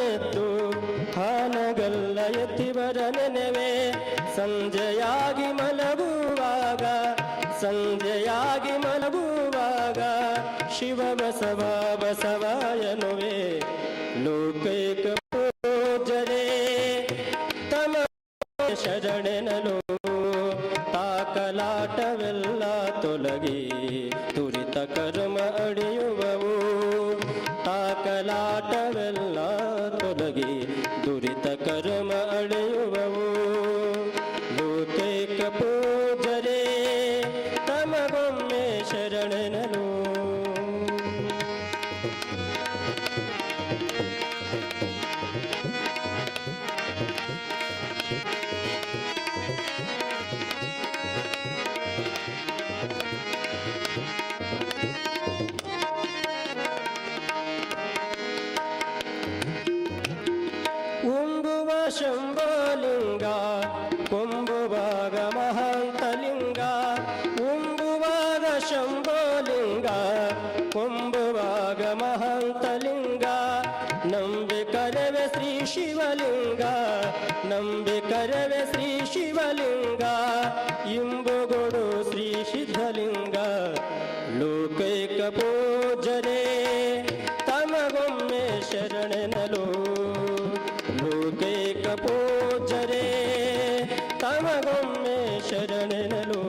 ಶರಣನೆತ್ತು ಹಾನಗಲ್ಲ ಎತ್ತಿವರ ನೆನೆವೆ. ಸಂಜೆಯಾಗಿ ಮಲಗುವಾಗ ಸಂಜೆಯಾಗಿ ಮಲಗುವಾಗ ಶಿವ ಬಸವ ಬಸವಾಯನುವೆ. ಲೋಕೈಕ ಪೂಜರೇ ತಮ ಶರಣೆನಲು ತಾಕಲಾಟವೆಲ್ಲ ತೊಲಗಿ, ತುರಿತ ಅಡಿಯುವವು ತಾಕಲಾಟವೆಲ್ಲ ತೊಲಗಿ ದುರಿತ ಕರ್ಮ ಅಳೆಯುವವು. ಲೋಕೈಕ ಪೂಜರೆ ತಮಗೊಮ್ಮೆ ಶರಣೆನಲು ಉಂಬುವ ಶಂಭೋಲಿಂಗ ಕೊಂಬುವಾಗ ಮಹಂತಲಿಂಗ ನಂಬಿ ಕರವೆ ಶ್ರೀ ಶಿವಲಿಂಗ ನಂಬಿ ಕರವೆ ಶ್ರೀ ಶಿವಲಿಂಗ ಇಂಬುಗೊಡು ಶ್ರೀ ಸಿದ್ಧಲಿಂಗ ಲೋಕೈಕ ಪೂಜನೆ ತಮಗೊಮ್ಮೆ ಶರಣೆನಲು ಲೋಕೈಕ ಪೂಜನೆ ತಮಗೊಮ್ಮೆ ಶರಣೆನಲು